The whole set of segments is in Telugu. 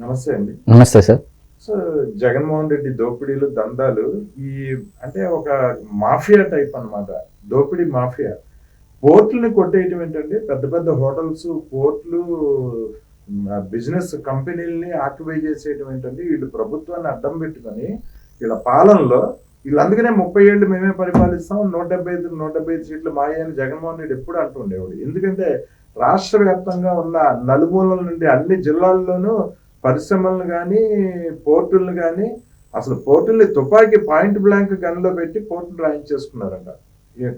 నమస్తే అండి. నమస్తే సార్. సో జగన్మోహన్ రెడ్డి దోపిడీలు దందాలు ఈ అంటే ఒక మాఫియా టైప్ అన్నమాట. దోపిడీ మాఫియా. పోర్టుల్ని కొట్టేయటం ఏంటంటే పెద్ద పెద్ద హోటల్స్ పోర్ట్లు బిజినెస్ కంపెనీలని ఆక్యుపై చేసేయటం ఏంటంటే వీళ్ళు ప్రభుత్వాన్ని అడ్డం పెట్టుకొని వీళ్ళ పాలనలో వీళ్ళు అందుకనే ముప్పై ఏళ్ళు మేమే పరిపాలిస్తాం నూట డెబ్బై ఐదు నూట డెబ్బై ఐదు సీట్లు మాయ అని జగన్మోహన్ రెడ్డి ఎప్పుడు అంటుండేవాడు. ఎందుకంటే రాష్ట్ర వ్యాప్తంగా ఉన్న నలుమూలల నుండి అన్ని జిల్లాల్లోనూ పరిశ్రమలను కానీ పోర్టులను కానీ అసలు పోర్టుల్ని తుపాకీ పాయింట్ బ్లాంక్ గన్లో పెట్టి పోర్టులు రాయించేసుకున్నారంట.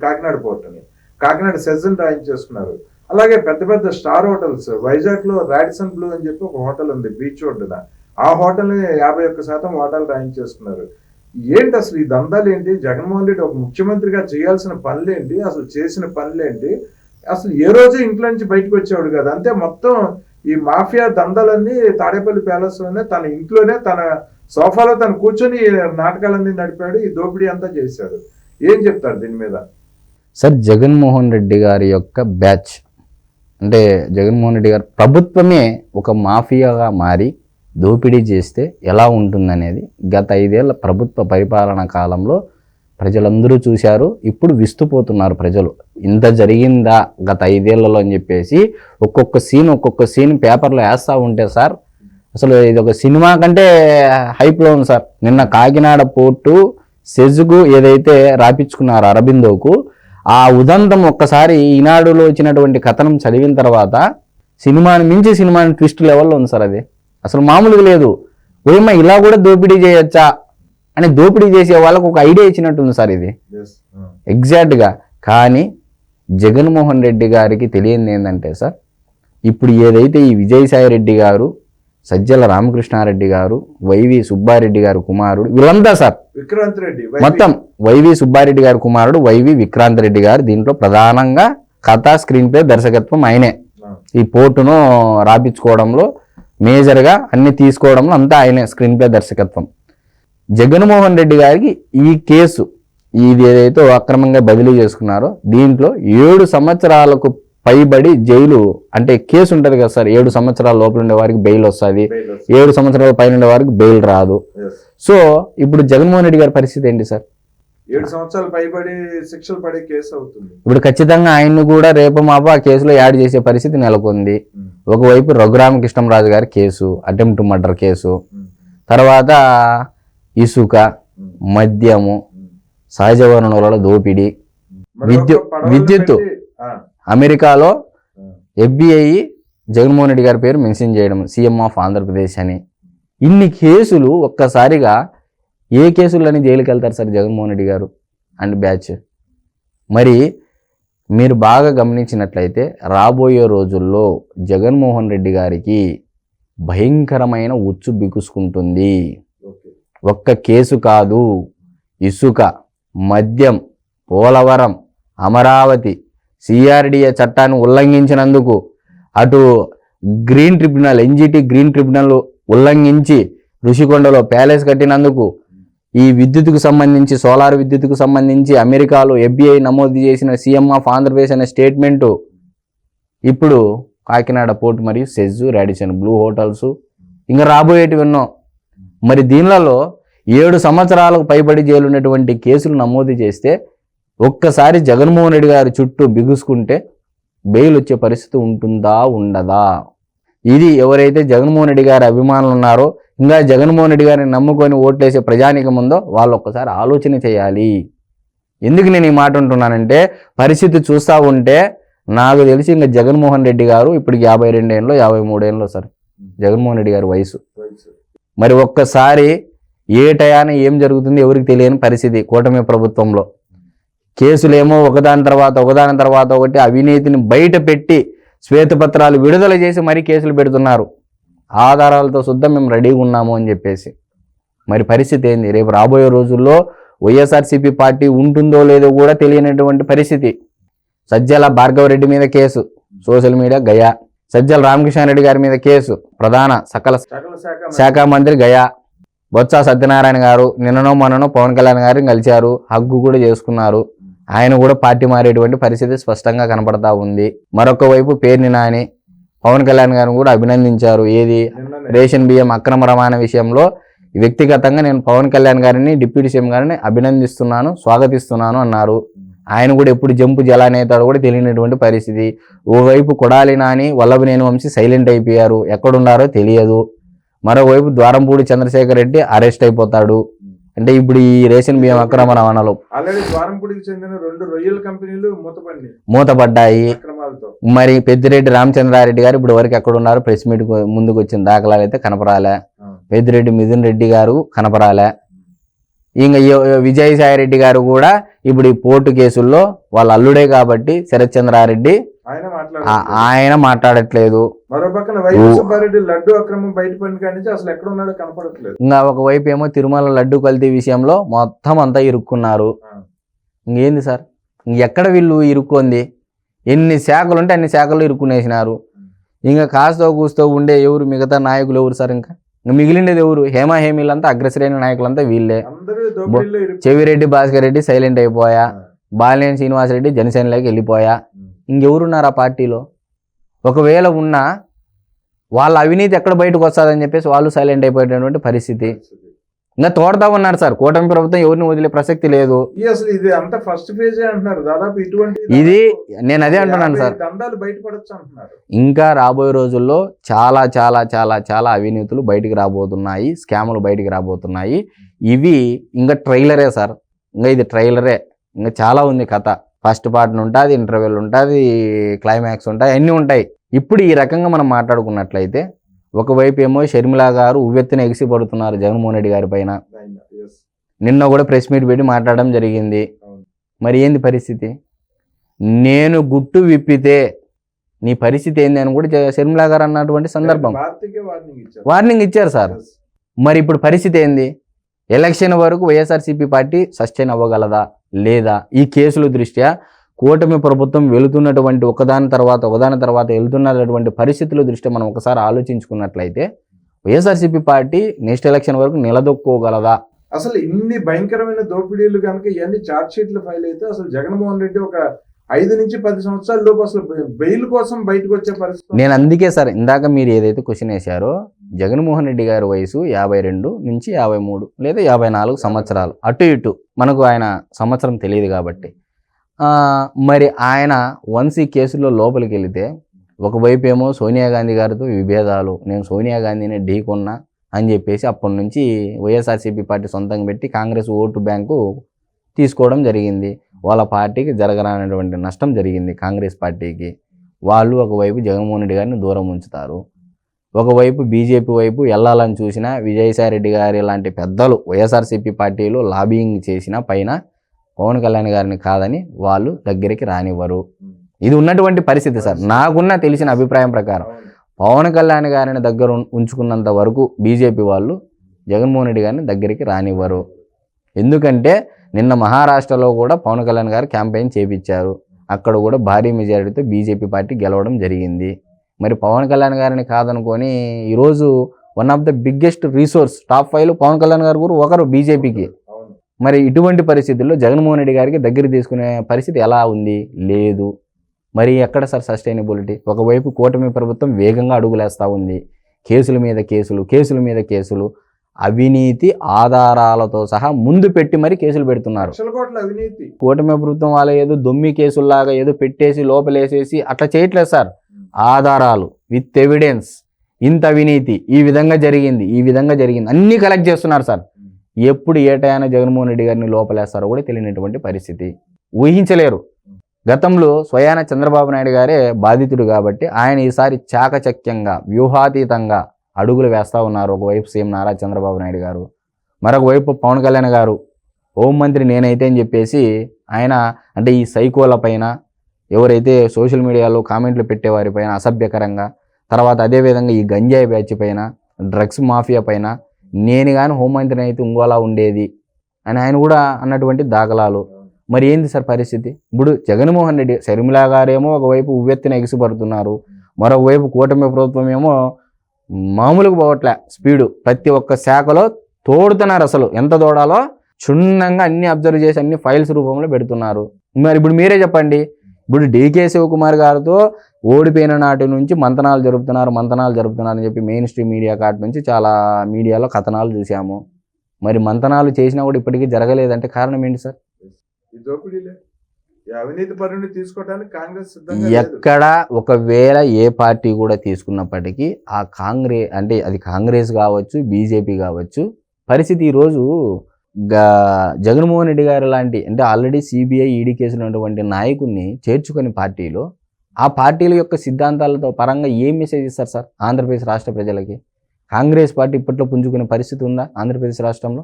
కాకినాడ పోర్టుని. కాకినాడ సెజన్ రాయించేసుకున్నారు. అలాగే పెద్ద పెద్ద స్టార్ హోటల్స్ వైజాగ్లో రాడిసన్ బ్లూ అని చెప్పి ఒక హోటల్ ఉంది బీచ్ ఒడ్డున. ఆ హోటల్ని యాభై ఒక్క శాతం హోటల్ రాయించేసుకున్నారు. ఏంటి అసలు ఈ దందాలు ఏంటి? జగన్మోహన్ రెడ్డి ఒక ముఖ్యమంత్రిగా చేయాల్సిన పనులేంటి? అసలు చేసిన పనులేంటి? అసలు ఏ రోజు ఇంట్లో నుంచి బయటకు వచ్చేవాడు కదా. అంతే మొత్తం ఈ మాఫియా దందలన్నీ తాడేపల్లి ప్యాలెస్లోనే తన ఇంట్లోనే తన సోఫాలో తను కూర్చొని నాటకాలన్నీ నడిపాడు ఈ దోపిడీ అంతా చేశాడు. ఏం చెప్తారు దీని మీద? సార్ జగన్మోహన్ రెడ్డి గారి యొక్క బ్యాచ్. అంటే జగన్మోహన్ రెడ్డి గారు ప్రభుత్వమే ఒక మాఫియాగా మారి దోపిడీ చేస్తే ఎలా ఉంటుందనేది గత ఐదేళ్ళ ప్రభుత్వ పరిపాలన కాలంలో ప్రజలందరూ చూశారు. ఇప్పుడు విస్తుపోతున్నారు ప్రజలు. ఇంత జరిగిందా గత ఐదేళ్ళలో అని చెప్పేసి ఒక్కొక్క సీన్ ఒక్కొక్క సీన్ పేపర్లో వేస్తూ ఉంటే సార్ అసలు ఇది ఒక సినిమా కంటే హైప్లో ఉంది సార్. నిన్న కాకినాడ పోర్టు సెజుకు ఏదైతే రాపించుకున్నారు అరబిందోకు ఆ ఉదంతం ఒక్కసారి ఈనాడులో వచ్చినటువంటి కథనం చదివిన తర్వాత సినిమాని మించి సినిమాని ట్విస్ట్ లెవెల్లో ఉంది సార్ అది. అసలు మామూలుగా లేదు. ఓయమ్మ ఇలా కూడా దోపిడీ చేయొచ్చా? అని దోపిడీ చేసే వాళ్ళకు ఒక ఐడియా ఇచ్చినట్టుంది సార్ ఇది. ఎగ్జాక్ట్గా కానీ జగన్మోహన్ రెడ్డి గారికి తెలియంది ఏంటంటే సార్ ఇప్పుడు ఏదైతే ఈ విజయసాయి రెడ్డి గారు సజ్జల రామకృష్ణారెడ్డి గారు వైవి సుబ్బారెడ్డి గారు కుమారుడు వీళ్ళంతా సార్ విక్రాంత్ రెడ్డి మొత్తం వైవి సుబ్బారెడ్డి గారి కుమారుడు వైవి విక్రాంత్ రెడ్డి గారు దీంట్లో ప్రధానంగా కథ స్క్రీన్ ప్లే దర్శకత్వం ఆయనే. ఈ పోర్టును రాపించుకోవడంలో మేజర్గా అన్ని తీసుకోవడంలో అంతా ఆయనే స్క్రీన్ ప్లే దర్శకత్వం. జగన్మోహన్ రెడ్డి గారికి ఈ కేసు ఇది ఏదైతే అక్రమంగా బదిలీ చేసుకున్నారో దీంట్లో ఏడు సంవత్సరాలకు పైబడి జైలు అంటే కేసు ఉంటుంది కదా సార్ ఏడు సంవత్సరాల లోపల ఉండే వారికి బెయిల్ వస్తుంది. ఏడు సంవత్సరాల పైన ఉండే వారికి బెయిల్ రాదు. సో ఇప్పుడు జగన్మోహన్ రెడ్డి గారి పరిస్థితి ఏంటి సార్? ఏడు సంవత్సరాలు పైబడి శిక్షలు పడే కేసు అవుతుంది. ఇప్పుడు ఖచ్చితంగా ఆయన్ను కూడా రేపు మాపు ఆ కేసులో యాడ్ చేసే పరిస్థితి నెలకొంది. ఒకవైపు రఘురామకృష్ణంరాజు గారి కేసు అటెంప్ట్ మర్డర్ కేసు. తర్వాత ఇసుక మద్యము సహజ వనరుల దోపిడీ మరి విద్యు- ఒక పడవలు విద్యుత్తు. అమెరికాలో. ఎఫ్బిఐ జగన్మోహన్ రెడ్డి గారి పేరు మెన్షన్ చేయడం సీఎం ఆఫ్ ఆంధ్రప్రదేశ్ అని ఇన్ని కేసులు ఒక్కసారిగా ఏ కేసులని జైలుకి వెళ్తారు సార్ జగన్మోహన్ రెడ్డి గారు అండ్ బ్యాచ్ మరి మీరు బాగా గమనించినట్లయితే రాబోయే రోజుల్లో జగన్మోహన్ రెడ్డి గారికి భయంకరమైన ఉచ్చు బిగుసుకుంటుంది. ఒక్క కేసు కాదు. ఇసుక మద్యం పోలవరం అమరావతి సిఆర్డిఏ చట్టాన్ని ఉల్లంఘించినందుకు అటు green tribunal NGT green tribunal ఉల్లంఘించి ఋషికొండలో ప్యాలెస్ కట్టినందుకు ఈ విద్యుత్కు సంబంధించి సోలార్ విద్యుత్కు సంబంధించి అమెరికాలో ఎఫ్బిఐ నమోదు చేసిన సీఎం ఆఫ్ ఆంధ్రప్రదేశ్ అనే స్టేట్మెంటు ఇప్పుడు కాకినాడ పోర్ట్ మరియు సెజ్ రాడిసన్ బ్లూ హోటల్స్ ఇంకా రాబోయేటివి ఎన్నో మరి దీనిలలో ఏడు సంవత్సరాలకు పైబడి జైలు ఉన్నటువంటి కేసులు నమోదు చేస్తే ఒక్కసారి జగన్మోహన్ రెడ్డి గారి చుట్టూ బిగుసుకుంటే బెయిల్ వచ్చే పరిస్థితి ఉంటుందా ఉండదా? ఇది ఎవరైతే జగన్మోహన్ రెడ్డి గారి అభిమానులు ఉన్నారో ఇంకా జగన్మోహన్ రెడ్డి గారిని నమ్ముకొని ఓట్లేసే ప్రజానికం ఉందో వాళ్ళు ఒక్కసారి ఆలోచన చేయాలి. ఎందుకు నేను ఈ మాట ఉంటున్నానంటే పరిస్థితి చూస్తూ ఉంటే నాకు తెలిసి ఇంకా జగన్మోహన్ రెడ్డి గారు ఇప్పటికి యాభై రెండేళ్ళు యాభై మూడేళ్ళు సార్. జగన్మోహన్ రెడ్డి గారి వయసు. మరి ఒక్కసారి ఏ టయాన ఏం జరుగుతుంది ఎవరికి తెలియని పరిస్థితి కూటమి ప్రభుత్వంలో. కేసులేమో ఒకదాని తర్వాత ఒకదాని తర్వాత ఒకటి అవినీతిని బయట పెట్టి శ్వేతపత్రాలు విడుదల చేసి మరీ కేసులు పెడుతున్నారు. ఆధారాలతో శుద్ధం మేము రెడీగా ఉన్నాము అని చెప్పేసి. మరి పరిస్థితి ఏంది? రేపు రాబోయే రోజుల్లో వైఎస్ఆర్సీపీ పార్టీ ఉంటుందో లేదో కూడా తెలియనటువంటి పరిస్థితి. సజ్జల భార్గవరెడ్డి మీద కేసు. సోషల్ మీడియా గయా. సజ్జల రెడ్డి గారి మీద కేసు ప్రధాన సకల శాఖ మంత్రి. గయా బొత్స సత్యనారాయణ గారు నిన్ననో మనను పవన్ కళ్యాణ్ గారిని కలిశారు. హగ్గు కూడా చేసుకున్నారు. ఆయన కూడా పార్టీ మారేటువంటి పరిస్థితి స్పష్టంగా కనపడతా ఉంది. మరొక వైపు పేర్ని నాని పవన్ కళ్యాణ్ గారిని కూడా అభినందించారు. ఏది? రేషన్ బియ్యం అక్రమ రవాణా విషయంలో వ్యక్తిగతంగా నేను పవన్ కళ్యాణ్ గారిని డిప్యూటీ సీఎం గారిని అభినందిస్తున్నాను స్వాగతిస్తున్నాను అన్నారు. ఆయన కూడా ఎప్పుడు జంపు జలానేతాడు కూడా తెలియనటువంటి పరిస్థితి. ఓవైపు కొడాలి నాని వల్లభనేని వంశీ సైలెంట్ అయిపోయారు. ఎక్కడున్నారో తెలియదు. మరోవైపు ద్వారంపూడి చంద్రశేఖర్ రెడ్డి అరెస్ట్ అయిపోతాడు. అంటే ఇప్పుడు ఈ రేషన్ బియ్యం అక్రమ రవాణాలో మూతపడ్డాయి. మరి పెద్దిరెడ్డి రామచంద్రారెడ్డి గారు ఇప్పుడు వరకు ఎక్కడ ఉన్నారు ప్రెస్ మీట్ ముందుకు వచ్చిన దాఖలాలు అయితే కనపరాలే. పెద్దిరెడ్డి మిథున్ రెడ్డి గారు కనపరాలే. ఇంకా విజయసాయి రెడ్డి గారు కూడా ఇప్పుడు ఈ పోర్టు కేసుల్లో వాళ్ళ అల్లుడే కాబట్టి శరత్ చంద్రారెడ్డి ఆయన మాట్లాడట్లేదు. ఇంకా ఒకవైపు ఏమో తిరుమల లడ్డు కల్తీ విషయంలో మొత్తం అంతా ఇరుక్కున్నారు. ఇంకేంది సార్? ఎక్కడ వీళ్ళు ఇరుక్కుంది? ఎన్ని శాఖలు ఉంటే అన్ని శాఖలు ఇరుక్కునేసినారు. ఇంకా కాస్తో కూస్తో ఉండే ఎవరు మిగతా నాయకులు ఎవరు సార్ ఇంకా? ఇంకా మిగిలిండేది ఎవరు? హేమా హేమీలంతా అగ్రశ్రేణి నాయకులంతా వీళ్ళే. చెవిరెడ్డి భాస్కర్ రెడ్డి సైలెంట్ అయిపోయా. బాలినేని శ్రీనివాసరెడ్డి జనసేనలోకి వెళ్ళిపోయా. ఇంకెవరున్నారు ఆ పార్టీలో? ఒకవేళ ఉన్నా వాళ్ళ అవినీతి ఎక్కడ బయటకు వస్తుందని చెప్పేసి వాళ్ళు సైలెంట్ అయిపోయేటటువంటి పరిస్థితి. ఇంకా తోడతా ఉన్నారు సార్. కూటమి ప్రభుత్వం ఎవరిని వదిలే ప్రసక్తి లేదు. అసలు ఇది అంత ఫస్ట్ ఫేజ్ అంటున్నారు. దాదాపు ఇటువంటి ఇది నేను అదే అంటున్నాను సార్. దందాలు బయటపడొచ్చు అంటున్నారు. ఇంకా రాబోయే రోజుల్లో చాలా చాలా చాలా చాలా అవినీతులు బయటికి రాబోతున్నాయి. స్కాములు బయటికి రాబోతున్నాయి. ఇవి ఇంకా ట్రైలరే సార్. ఇంకా ఇది ట్రైలరే. ఇంకా చాలా ఉంది కథ. ఫస్ట్ పార్ట్ ఉంటుంది ఇంటర్వెల్ ఉంటుంది క్లైమాక్స్ ఉంటాయి అన్నీ ఉంటాయి. ఇప్పుడు ఈ రకంగా మనం మాట్లాడుకున్నట్లయితే ఒకవైపు ఏమో షర్మిల గారు ఉవ్వెత్తున ఎగిసి పడుతున్నారు జగన్మోహన్ రెడ్డి గారి పైన. నిన్న కూడా ప్రెస్ మీట్ పెట్టి మాట్లాడడం జరిగింది. మరి ఏంది పరిస్థితి? నేను గుట్టు విప్పితే నీ పరిస్థితి ఏంది అని కూడా షర్మిల గారు అన్నటువంటి సందర్భం. వార్నింగ్ ఇచ్చారు. సార్. మరి ఇప్పుడు పరిస్థితి ఏంది? ఎలక్షన్ వరకు వైఎస్ఆర్సీపీ పార్టీ సస్టైన్ అవ్వగలదా? లేదా? ఈ కేసుల దృష్ట్యా కూటమి ప్రభుత్వం వెళుతున్నటువంటి ఒకదాని తర్వాత ఒకదాని తర్వాత వెళ్తున్నటువంటి పరిస్థితుల దృష్ట్యా మనం ఒకసారి ఆలోచించుకున్నట్లయితే వైఎస్ఆర్సీపీ పార్టీ నెక్స్ట్ ఎలక్షన్ వరకు నిలదొక్కోగలదా? అసలు ఇన్ని భయంకరమైన దోపిడీలు కనుక ఇవన్నీ చార్జ్ షీట్లు ఫైల్ అయితే అసలు జగన్మోహన్ రెడ్డి ఒక ఐదు నుంచి పది సంవత్సరాల లోపు అసలు బెయిల్ కోసం బయటకు వచ్చే పరిస్థితి నేను అందుకే సార్ ఇందాక మీరు ఏదైతే క్వశ్చన్ వేశారో జగన్మోహన్ రెడ్డి గారి వయసు యాభై రెండు నుంచి యాభై మూడు లేదా యాభై నాలుగు సంవత్సరాలు. అటు ఇటు మనకు ఆయన సంవత్సరం తెలియదు కాబట్టి. మరి ఆయన వన్స్ ఈ కేసులో లోపలికి వెళితే ఒకవైపు ఏమో సోనియా గాంధీ గారితో విభేదాలు నేను సోనియా గాంధీని ఢీకొన్నా అని చెప్పేసి అప్పటి నుంచి వైఎస్ఆర్సీపీ పార్టీ సొంతంగా పెట్టి కాంగ్రెస్ ఓటు బ్యాంకు తీసుకోవడం జరిగింది. వాళ్ళ పార్టీకి జరగరానటువంటి నష్టం జరిగింది కాంగ్రెస్ పార్టీకి. వాళ్ళు ఒకవైపు జగన్మోహన్ రెడ్డి గారిని దూరం ఉంచుతారు. ఒకవైపు బీజేపీ వైపు వెళ్ళాలని చూసిన విజయసాయి రెడ్డి గారి లాంటి పెద్దలు వైఎస్ఆర్సీపీ పార్టీలు లాబింగ్ చేసిన పైన పవన్ కళ్యాణ్ గారిని కాదని వాళ్ళు దగ్గరికి రానివ్వరు. ఇది ఉన్నటువంటి పరిస్థితి సార్. నాకున్న తెలిసిన అభిప్రాయం ప్రకారం. పవన్ కళ్యాణ్ గారిని దగ్గర ఉంచుకున్నంత వరకు బీజేపీ వాళ్ళు జగన్మోహన్ రెడ్డి గారిని దగ్గరికి రానివ్వరు. ఎందుకంటే నిన్న మహారాష్ట్రలో కూడా పవన్ కళ్యాణ్ గారు క్యాంపెయిన్ చేపించారు. అక్కడ కూడా భారీ మెజారిటీతో బీజేపీ పార్టీ గెలవడం జరిగింది. మరి పవన్ కళ్యాణ్ గారిని కాదనుకొని ఈరోజు one of the biggest resource top ఫైవ్లో పవన్ కళ్యాణ్ గారు కూడా ఒకరు బీజేపీకి. మరి ఇటువంటి పరిస్థితుల్లో జగన్మోహన్ రెడ్డి గారికి దగ్గర తీసుకునే పరిస్థితి ఎలా ఉంది? లేదు. మరి ఎక్కడ సార్ సస్టైనబిలిటీ? ఒకవైపు కూటమి ప్రభుత్వం వేగంగా అడుగులేస్తూ ఉంది. కేసుల మీద కేసులు కేసుల మీద కేసులు అవినీతి ఆధారాలతో సహా ముందు పెట్టి మరి కేసులు పెడుతున్నారు. కూటమి ప్రభుత్వం వాళ్ళ ఏదో దొమ్మి కేసుల్లాగా ఏదో పెట్టేసి లోపలేసేసి అట్లా చేయట్లేదు సార్. ఆధారాలు విత్ ఎవిడెన్స్ ఇంత అవినీతి ఈ విధంగా జరిగింది ఈ విధంగా జరిగింది అన్నీ కలెక్ట్ చేస్తున్నారు సార్. ఎప్పుడు ఏ టయాన జగన్మోహన్ రెడ్డి గారిని లోపలేస్తారో కూడా తెలియనటువంటి పరిస్థితి. ఊహించలేరు. గతంలో స్వయాన చంద్రబాబు నాయుడు గారే బాధితుడు కాబట్టి ఆయన ఈసారి చాకచక్యంగా వ్యూహాతీతంగా అడుగులు వేస్తా ఉన్నారు. ఒకవైపు సీఎం నారా చంద్రబాబు నాయుడు గారు మరొక వైపు పవన్ కళ్యాణ్ గారు. హోంమంత్రి నేనైతే అని చెప్పేసి ఆయన అంటే ఈ సైకోల పైన ఎవరైతే సోషల్ మీడియాలో కామెంట్లు పెట్టేవారి పైన అసభ్యకరంగా తర్వాత అదేవిధంగా ఈ గంజాయి బ్యాచ్ పైన డ్రగ్స్ మాఫియా పైన నేను కానీ హోంమంత్రి అయితే ఇంకోలా ఉండేది అని ఆయన కూడా అన్నటువంటి దాఖలాలు. మరి ఏంది సార్ పరిస్థితి? ఇప్పుడు జగన్మోహన్ రెడ్డి శర్మిలా గారేమో ఒకవైపు ఉవ్వెత్తిన ఎగిసిపడుతున్నారు మరోవైపు కూటమి ప్రభుత్వం ఏమో మామూలుగా పోవట్లే స్పీడు. ప్రతి ఒక్క శాఖలో తోడుతున్నారు అసలు. ఎంత తోడాలో క్షుణ్ణంగా అన్ని అబ్జర్వ్ చేసి అన్ని ఫైల్స్ రూపంలో పెడుతున్నారు. మరి ఇప్పుడు మీరే చెప్పండి ఇప్పుడు డికే శివకుమార్ గారితో ఓడిపోయిన నాటి నుంచి మంతనాలు జరుపుతున్నారు మంతనాలు జరుపుతున్నారు అని చెప్పి మెయిన్ స్ట్రీమ్ మీడియా కాటి నుంచి చాలా మీడియాలో కథనాలు చూసాము మరి మంతనాలు చేసినా కూడా ఇప్పటికీ జరగలేదంటే కారణం ఏంటి సార్? అవినీతి పరుని తీసుకోవడానికి కాంగ్రెస్ ఎక్కడ ఒకవేళ ఏ పార్టీ కూడా తీసుకున్నప్పటికీ ఆ కాంగ్రెస్ అంటే అది కాంగ్రెస్ కావచ్చు బీజేపీ కావచ్చు పరిస్థితి ఈరోజు జగన్మోహన్ రెడ్డి గారు లాంటి అంటే ఆల్రెడీ సిబిఐ ఈడీ కేసులు ఉన్నటువంటి నాయకుడిని చేర్చుకొని పార్టీలో ఆ పార్టీల యొక్క సిద్ధాంతాలతో పరంగా ఏం మెసేజ్ ఇస్తారు సార్ ఆంధ్రప్రదేశ్ రాష్ట్ర ప్రజలకి? కాంగ్రెస్ పార్టీ ఇప్పట్లో పుంజుకునే పరిస్థితి ఉందా ఆంధ్రప్రదేశ్ రాష్ట్రంలో?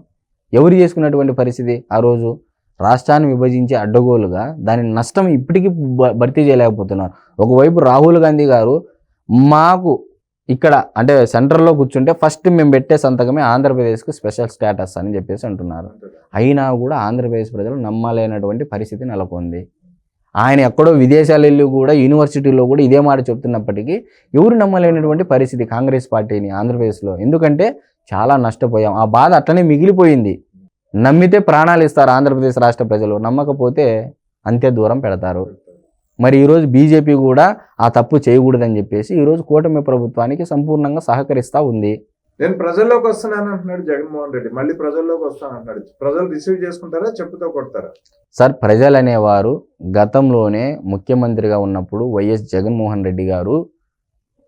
ఎవరు చేసుకున్నటువంటి పరిస్థితి ఆ రోజు? రాష్ట్రాన్ని విభజించి అడ్డగోలుగా దాని నష్టం ఇప్పటికీ భర్తీ చేయలేకపోతున్నారు. ఒకవైపు రాహుల్ గాంధీ గారు మాకు ఇక్కడ అంటే సెంటర్లో కూర్చుంటే ఫస్ట్ మేము పెట్టే సంతకమే ఆంధ్రప్రదేశ్కి స్పెషల్ స్టేటస్ అని చెప్పేసి అంటున్నారు. అయినా కూడా ఆంధ్రప్రదేశ్ ప్రజలు నమ్మలేనటువంటి పరిస్థితి నెలకొంది. ఆయన ఎక్కడో విదేశాలు వెళ్ళి కూడా యూనివర్సిటీలో కూడా ఇదే మాట చెప్తున్నప్పటికీ ఎవరు నమ్మలేనటువంటి పరిస్థితి కాంగ్రెస్ పార్టీని ఆంధ్రప్రదేశ్లో. ఎందుకంటే చాలా నష్టపోయాం. ఆ బాధ అట్లనే మిగిలిపోయింది. నమ్మితే ప్రాణాలు ఇస్తారు ఆంధ్రప్రదేశ్ రాష్ట్ర ప్రజలు. నమ్మకపోతే అంతే దూరం పెడతారు. మరి ఈరోజు బీజేపీ కూడా ఆ తప్పు చేయకూడదని చెప్పేసి ఈరోజు కూటమి ప్రభుత్వానికి సంపూర్ణంగా సహకరిస్తూ ఉంది. నేను ప్రజల్లోకి వస్తున్నాను అంటున్నాడు జగన్మోహన్ రెడ్డి. మళ్ళీ ప్రజల్లోకి వస్తాను అంటున్నాడు. ప్రజలు రిసీవ్ చేసుకుంటారా? చెప్పుతో కొడతారా? సార్ ప్రజలు అనేవారు గతంలోనే ముఖ్యమంత్రిగా ఉన్నప్పుడు వైఎస్ జగన్మోహన్ రెడ్డి గారు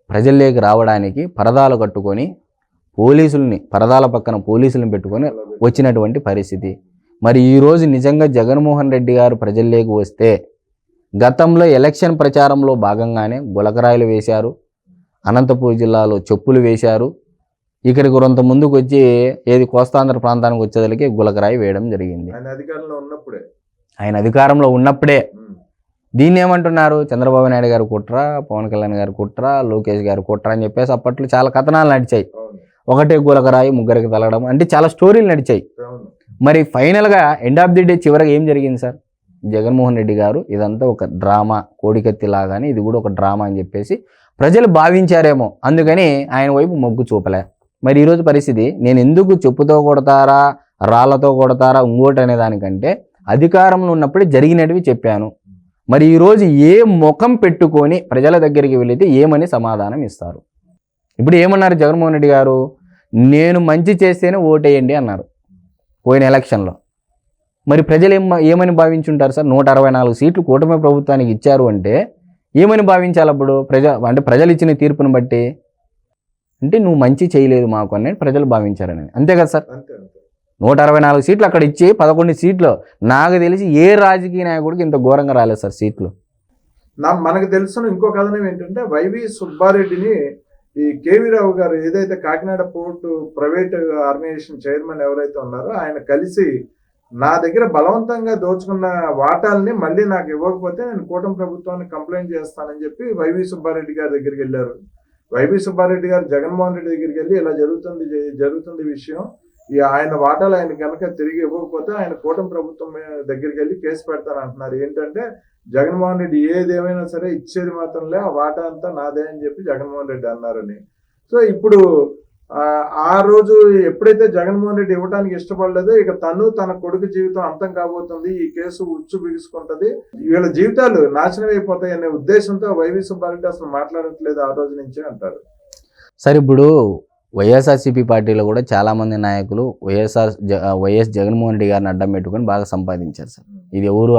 ప్రజల్లోకి రావడానికి పరదాలు కట్టుకొని పోలీసుల్ని పరదాల పక్కన పోలీసులను పెట్టుకొని వచ్చినటువంటి పరిస్థితి. మరి ఈరోజు నిజంగా జగన్మోహన్ రెడ్డి గారు ప్రజల్లోకి వస్తే గతంలో ఎలక్షన్ ప్రచారంలో భాగంగానే గులకరాయిలు వేశారు అనంతపూర్ జిల్లాలో చెప్పులు వేశారు. ఇక్కడికి కొంత ముందుకు వచ్చి ఏది కోస్తాంధ్ర ప్రాంతానికి వచ్చేదలికి గులకరాయి వేయడం జరిగింది. ఆయన అధికారంలో ఉన్నప్పుడే. దీన్ని ఏమంటున్నారు? చంద్రబాబు నాయుడు గారు కుట్ర పవన్ కళ్యాణ్ గారు కుట్ర లోకేష్ గారు కుట్ర అని చెప్పేసి అప్పట్లో చాలా కథనాలు నడిచాయి. ఒకటే గులకరాయి ముగ్గురికి తలగడం అంటే చాలా స్టోరీలు నడిచాయి. మరి ఫైనల్గా ఎండ్ ఆఫ్ ది డే చివరికి ఏం జరిగింది సార్? జగన్మోహన్ రెడ్డి గారు ఇదంతా ఒక డ్రామా కోడికత్తి లాగానే ఇది కూడా ఒక డ్రామా అని చెప్పేసి ప్రజలు భావించారేమో. అందుకని ఆయన వైపు మొగ్గు చూపలే. మరి ఈరోజు పరిస్థితి నేను ఎందుకు చెప్పుతో కొడతారా రాళ్ళతో కొడతారా ఇంకోటి అనే దానికంటే అధికారంలో ఉన్నప్పుడే జరిగినటివి చెప్పాను. మరి ఈరోజు ఏ ముఖం పెట్టుకొని ప్రజల దగ్గరికి వెళితే ఏమని సమాధానం ఇస్తారు? ఇప్పుడు ఏమన్నారు జగన్మోహన్ రెడ్డి గారు? నేను మంచి చేస్తేనే ఓటేయండి అన్నారు. పోయిన ఎలక్షన్లో. మరి ప్రజలు ఏం ఏమని భావించుంటారు సార్? నూట అరవై నాలుగు సీట్లు కూటమి ప్రభుత్వానికి ఇచ్చారు అంటే ఏమని భావించాలి అప్పుడు? ప్రజ అంటే ప్రజలు ఇచ్చిన తీర్పును బట్టి. అంటే నువ్వు మంచి చేయలేదు మాకు అని ప్రజలు భావించారని. అంతే కదా సార్? నూట అరవై నాలుగు సీట్లు అక్కడ ఇచ్చి పదకొండు సీట్లు. నాకు తెలిసి ఏ రాజకీయ నాయకుడికి ఇంత ఘోరంగా రాలేదు సార్ సీట్లు. నా మనకు తెలిసిన ఇంకో కథనం ఏంటంటే వైవి సుబ్బారెడ్డిని ఈ కేవీ రావు గారు ఏదైతే Kakinada port private organisation chairman ఎవరైతే ఉన్నారో ఆయన కలిసి నా దగ్గర బలవంతంగా దోచుకున్న వాటాల్ని మళ్ళీ నాకు ఇవ్వకపోతే నేను కూటమి ప్రభుత్వాన్ని కంప్లైంట్ చేస్తానని చెప్పి వైవి సుబ్బారెడ్డి గారి దగ్గరికి వెళ్ళారు. వైవి సుబ్బారెడ్డి గారు జగన్మోహన్ రెడ్డి దగ్గరికి వెళ్ళి ఇలా జరుగుతుంది జరుగుతుంది విషయం. ఈ ఆయన వాటాలు ఆయన కనుక తిరిగి ఇవ్వకపోతే ఆయన కూటమి ప్రభుత్వం దగ్గరికి వెళ్ళి కేసు పెడతాను అంటున్నారు ఏంటంటే జగన్మోహన్ రెడ్డి ఏదేమైనా సరే ఇచ్చేది మాత్రంలే ఆ వాటా అంతా నాదే అని చెప్పి జగన్మోహన్ రెడ్డి అన్నారని. సో ఇప్పుడు ఆ, రోజు ఎప్పుడైతే జగన్మోహన్ రెడ్డి ఇవ్వడానికి ఇష్టపడలేదో ఇక తను తన కొడుకు జీవితం అంతం కాబోతుంది ఈ కేసు ఉచ్చు బిగుసుకుంటది. వీళ్ళ జీవితాలు నాశనం అయిపోతాయి అనే ఉద్దేశంతో వైవి సుబ్బారెడ్డి అసలు మాట్లాడట్లేదు ఆ రోజు నుంచి అంటారు. సార్ ఇప్పుడు వైఎస్ఆర్సీపీ పార్టీలో కూడా చాలా మంది నాయకులు వైఎస్ఆర్ వైఎస్ జగన్మోహన్ రెడ్డి గారిని అడ్డం పెట్టుకొని బాగా సంపాదించారు సార్. ఇది ఎవరు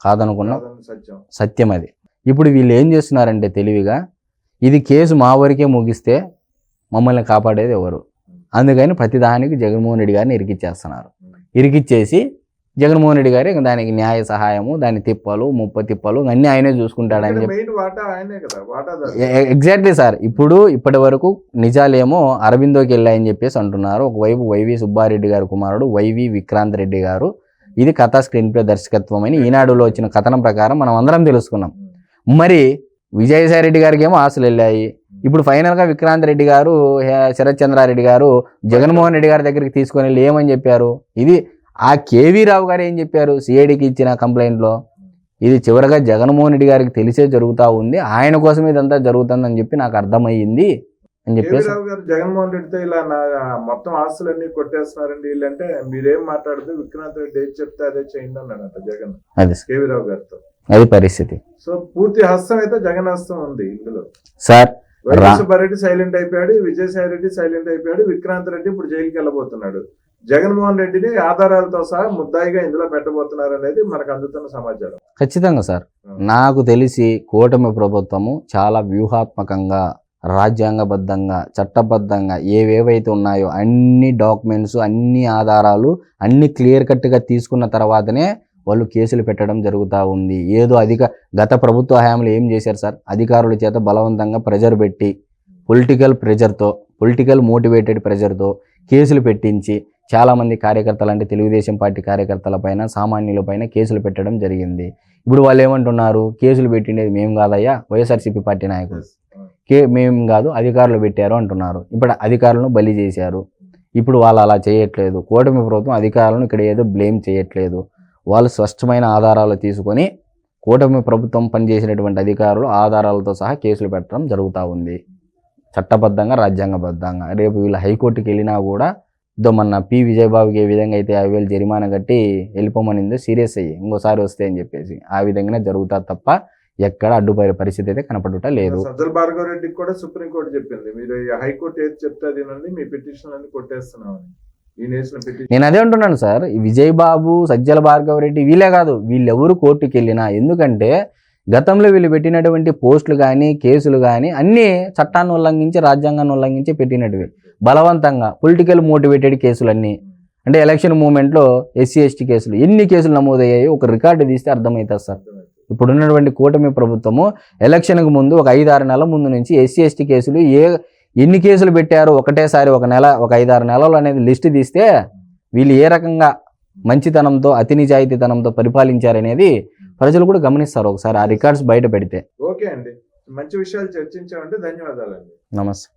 కాదనుకున్నా కాదని సత్యం. సత్యం అది. ఇప్పుడు వీళ్ళు ఏం చేస్తున్నారంటే తెలివిగా ఇది కేసు మా వరకే ముగిస్తే మమ్మల్ని కాపాడేది ఎవరు? అందుకని ప్రతిదానికి జగన్మోహన్ రెడ్డి గారిని ఇరికిచ్చేస్తున్నారు. ఇరికిచ్చేసి జగన్మోహన్ రెడ్డి గారు దానికి న్యాయ సహాయము దాని తిప్పలు ముప్ప తిప్పలు అన్నీ ఆయనే చూసుకుంటాడని చెప్పి ఎగ్జాక్ట్లీ సార్. ఇప్పుడు ఇప్పటి వరకు నిజాలేమో అరవిందోకి వెళ్ళాయని చెప్పేసి అంటున్నారు. ఒకవైపు వైవి సుబ్బారెడ్డి గారు కుమారుడు వైవి విక్రాంత్ రెడ్డి గారు. ఇది కథా స్క్రీన్ ప్లే దర్శకత్వం అని ఈనాడులో వచ్చిన కథనం ప్రకారం మనం అందరం తెలుసుకున్నాం. మరి విజయసాయి రెడ్డి గారికి ఏమో ఆశలు వెళ్ళాయి. ఇప్పుడు ఫైనల్గా విక్రాంత్ రెడ్డి గారు శరత్ చంద్రారెడ్డి గారు జగన్మోహన్ రెడ్డి గారి దగ్గరికి తీసుకొని వెళ్ళి ఏమని చెప్పారు? ఇది ఆ కేవీ రావు గారు ఏం చెప్పారు? సిఐడికి ఇచ్చిన కంప్లైంట్లో ఇది చివరగా జగన్మోహన్ రెడ్డి గారికి తెలిసే జరుగుతా ఉంది. ఆయన కోసం ఇదంతా జరుగుతుందని చెప్పి నాకు అర్థమయ్యింది అని చెప్పేసి జగన్మోహన్ రెడ్డితో ఇలా నా మొత్తం ఆస్తులన్నీ కొట్టేస్తున్నారండి వీళ్ళంటే మీరేం మాట్లాడుతూ విక్రాంత్ రెడ్డి ఏది చెప్తే అదే చేయండి అన్నాడంట జగన్. అది కేవీ రావు గారితో. అది పరిస్థితి. సో పూర్తి హస్తం అయితే జగన్ హస్తం ఉంది ఇందులో. సార్ సుబ్బారెడ్డి సైలెంట్ అయిపోయాడు విజయసాయి రెడ్డి సైలెంట్ అయిపోయాడు విక్రాంత్ రెడ్డి ఇప్పుడు జైలుకి వెళ్ళబోతున్నాడు. జగన్మోహన్ రెడ్డిని ఆధారాలతో సహా ముద్దాయిగా ఇందులో పెట్టబోతున్నారు అనేది మనకు అందుతున్న సమాచారం. ఖచ్చితంగా సార్. నాకు తెలిసి కూటమి ప్రభుత్వము చాలా వ్యూహాత్మకంగా రాజ్యాంగబద్ధంగా చట్టబద్ధంగా ఏవేవైతే ఉన్నాయో అన్ని డాక్యుమెంట్స్ అన్ని ఆధారాలు అన్ని క్లియర్ కట్గా తీసుకున్న తర్వాతనే వాళ్ళు కేసులు పెట్టడం జరుగుతూ ఉంది. ఏదో అధిక గత ప్రభుత్వ హయాంలో ఏం చేశారు సార్? అధికారుల చేత బలవంతంగా ప్రెజర్ పెట్టి పొలిటికల్ ప్రెజర్తో పొలిటికల్ మోటివేటెడ్ ప్రెజర్తో కేసులు పెట్టించి చాలామంది కార్యకర్తలు అంటే తెలుగుదేశం పార్టీ కార్యకర్తల పైన సామాన్యుల పైన కేసులు పెట్టడం జరిగింది. ఇప్పుడు వాళ్ళు ఏమంటున్నారు? కేసులు పెట్టిండేది మేము కాదయ్యా వైఎస్ఆర్సీపీ పార్టీ నాయకులు. కే మేము కాదు అధికారులు పెట్టారు అంటున్నారు. ఇప్పుడు అధికారులను బలి చేశారు. ఇప్పుడు వాళ్ళు అలా చేయట్లేదు. కూటమి ప్రభుత్వం అధికారులను ఇక్కడ ఏదో బ్లేమ్ చేయట్లేదు. వాళ్ళు స్పష్టమైన ఆధారాలు తీసుకొని కూటమి ప్రభుత్వం పనిచేసినటువంటి అధికారులు ఆధారాలతో సహా కేసులు పెట్టడం జరుగుతూ ఉంది. చట్టబద్ధంగా రాజ్యాంగబద్ధంగా. రేపు వీళ్ళు హైకోర్టుకి వెళ్ళినా కూడా ఇదో మన పి. విజయబాబుకి ఏ విధంగా అయితే యాభై వేలు జరిమానా కట్టి వెళ్ళిపోమనిందో సీరియస్ అయ్యి ఇంకోసారి వస్తే అని చెప్పేసి ఆ విధంగానే జరుగుతా తప్ప ఎక్కడ అడ్డుపడే పరిస్థితి అయితే కనపడుట లేదు. సజ్జల భార్గవ రెడ్డికి కూడా సుప్రీంకోర్టు చెప్పింది. మీరు హైకోర్టు ఏది చెప్తే మీ పిటిషన్ అన్ని కొట్టేస్తున్నామని. నేను అదే అంటున్నాను సార్. విజయ్ బాబు సజ్జల భార్గవ రెడ్డి వీళ్ళే కాదు వీళ్ళెవరు కోర్టుకి వెళ్ళినా ఎందుకంటే గతంలో వీళ్ళు పెట్టినటువంటి పోస్టులు కానీ కేసులు కానీ అన్నీ చట్టాన్ని ఉల్లంఘించి రాజ్యాంగాన్ని ఉల్లంఘించి పెట్టినటివి. బలవంతంగా పొలిటికల్ మోటివేటెడ్ కేసులన్నీ. అంటే ఎలక్షన్ మూమెంట్లో ఎస్సీ ఎస్టీ కేసులు. ఎన్ని కేసులు నమోదయ్యాయో ఒక రికార్డు తీస్తే అర్థమవుతుంది సార్. ఇప్పుడున్నటువంటి కూటమి ప్రభుత్వము ఎలక్షన్కు ముందు ఒక ఐదు ఆరు నెలల ముందు నుంచి ఎస్సీ ఎస్టీ కేసులు ఏ ఎన్ని కేసులు పెట్టారో? ఒకటేసారి ఒక నెల ఒక ఐదు ఆరు నెలలు అనేది లిస్ట్ తీస్తే వీళ్ళు ఏ రకంగా మంచితనంతో అతి నిజాయితీతనంతో పరిపాలించారనేది ప్రజలు కూడా గమనిస్తారు ఒకసారి. ఆ రికార్డ్స్ బయట పెడితే. ఓకే అండి. మంచి విషయాలు చర్చించామంటే ధన్యవాదాలండి. నమస్తే.